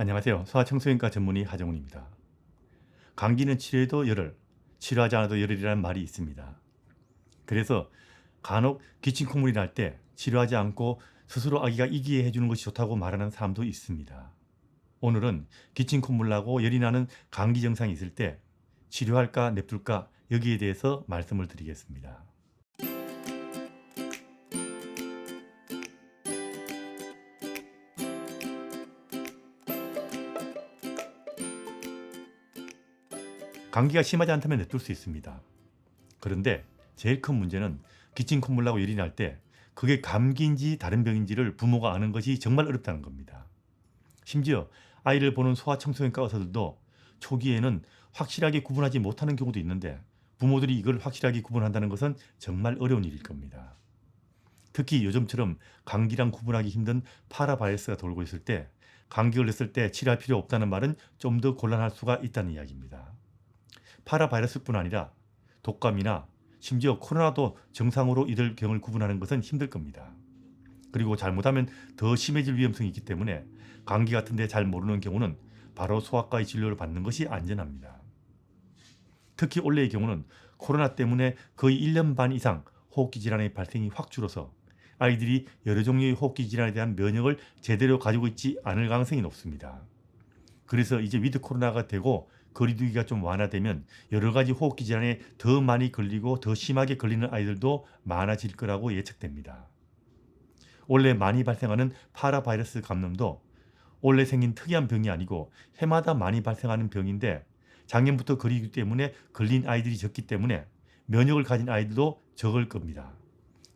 안녕하세요. 소아청소년과 전문의 하정훈입니다. 감기는 치료해도 열을, 치료하지 않아도 열이라는 말이 있습니다. 그래서 간혹 기침 콧물이 날 때 치료하지 않고 스스로 아기가 이기게 해주는 것이 좋다고 말하는 사람도 있습니다. 오늘은 기침 콧물 나고 열이 나는 감기 증상이 있을 때 치료할까 냅둘까 여기에 대해서 말씀을 드리겠습니다. 감기가 심하지 않다면 냅둘 수 있습니다. 그런데 제일 큰 문제는 기침 콧물 나고 열이 날 때 그게 감기인지 다른 병인지를 부모가 아는 것이 정말 어렵다는 겁니다. 심지어 아이를 보는 소아청소년과 의사들도 초기에는 확실하게 구분하지 못하는 경우도 있는데 부모들이 이걸 확실하게 구분한다는 것은 정말 어려운 일일 겁니다. 특히 요즘처럼 감기랑 구분하기 힘든 파라바이러스가 돌고 있을 때 감기 걸렸을 때 치료할 필요 없다는 말은 좀 더 곤란할 수가 있다는 이야기입니다. 파라바이러스뿐 아니라 독감이나 심지어 코로나도 정상으로 이들 병을 구분하는 것은 힘들 겁니다. 그리고 잘못하면 더 심해질 위험성이 있기 때문에 감기 같은데 잘 모르는 경우는 바로 소아과의 진료를 받는 것이 안전합니다. 특히 올해의 경우는 코로나 때문에 거의 1년 반 이상 호흡기 질환의 발생이 확 줄어서 아이들이 여러 종류의 호흡기 질환에 대한 면역을 제대로 가지고 있지 않을 가능성이 높습니다. 그래서 이제 위드 코로나가 되고 거리두기가 좀 완화되면 여러 가지 호흡기 질환에 더 많이 걸리고 더 심하게 걸리는 아이들도 많아질 거라고 예측됩니다. 원래 많이 발생하는 파라바이러스 감염도 원래 생긴 특이한 병이 아니고 해마다 많이 발생하는 병인데 작년부터 거리두기 때문에 걸린 아이들이 적기 때문에 면역을 가진 아이들도 적을 겁니다.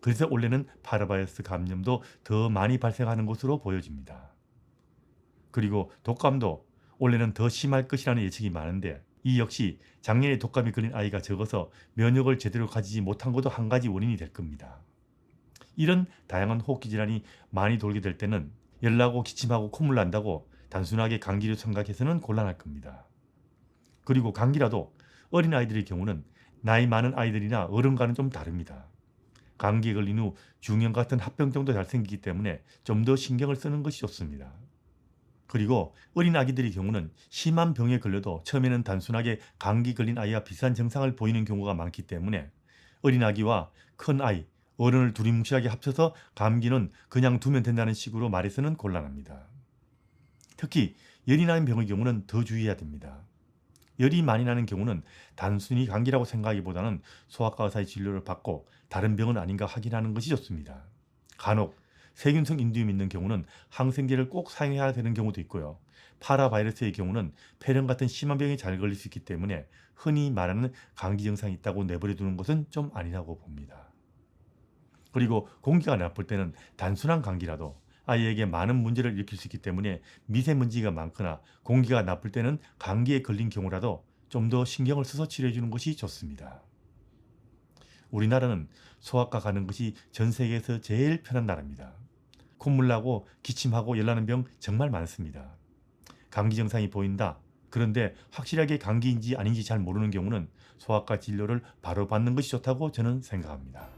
그래서 원래는 파라바이러스 감염도 더 많이 발생하는 것으로 보여집니다. 그리고 독감도 올해는 더 심할 것이라는 예측이 많은데 이 역시 작년에 독감이 걸린 아이가 적어서 면역을 제대로 가지지 못한 것도 한 가지 원인이 될 겁니다. 이런 다양한 호흡기 질환이 많이 돌게 될 때는 열나고 기침하고 콧물 난다고 단순하게 감기로 생각해서는 곤란할 겁니다. 그리고 감기라도 어린 아이들의 경우는 나이 많은 아이들이나 어른과는 좀 다릅니다. 감기에 걸린 후 중형 같은 합병증도 잘 생기기 때문에 좀 더 신경을 쓰는 것이 좋습니다. 그리고 어린 아기들의 경우는 심한 병에 걸려도 처음에는 단순하게 감기 걸린 아이와 비슷한 증상을 보이는 경우가 많기 때문에 어린 아기와 큰 아이, 어른을 두리뭉실하게 합쳐서 감기는 그냥 두면 된다는 식으로 말해서는 곤란합니다. 특히 열이 나는 병의 경우는 더 주의해야 됩니다. 열이 많이 나는 경우는 단순히 감기라고 생각하기보다는 소아과 의사의 진료를 받고 다른 병은 아닌가 확인하는 것이 좋습니다. 간혹 세균성 인두염이 있는 경우는 항생제를 꼭 사용해야 되는 경우도 있고요. 파라바이러스의 경우는 폐렴 같은 심한 병에 잘 걸릴 수 있기 때문에 흔히 말하는 감기 증상이 있다고 내버려 두는 것은 좀 아니라고 봅니다. 그리고 공기가 나쁠 때는 단순한 감기라도 아이에게 많은 문제를 일으킬 수 있기 때문에 미세먼지가 많거나 공기가 나쁠 때는 감기에 걸린 경우라도 좀 더 신경을 써서 치료해 주는 것이 좋습니다. 우리나라는 소아과 가는 것이 전 세계에서 제일 편한 나라입니다. 콧물 나고 기침하고 열나는 병 정말 많습니다. 감기 증상이 보인다. 그런데 확실하게 감기인지 아닌지 잘 모르는 경우는 소아과 진료를 바로 받는 것이 좋다고 저는 생각합니다.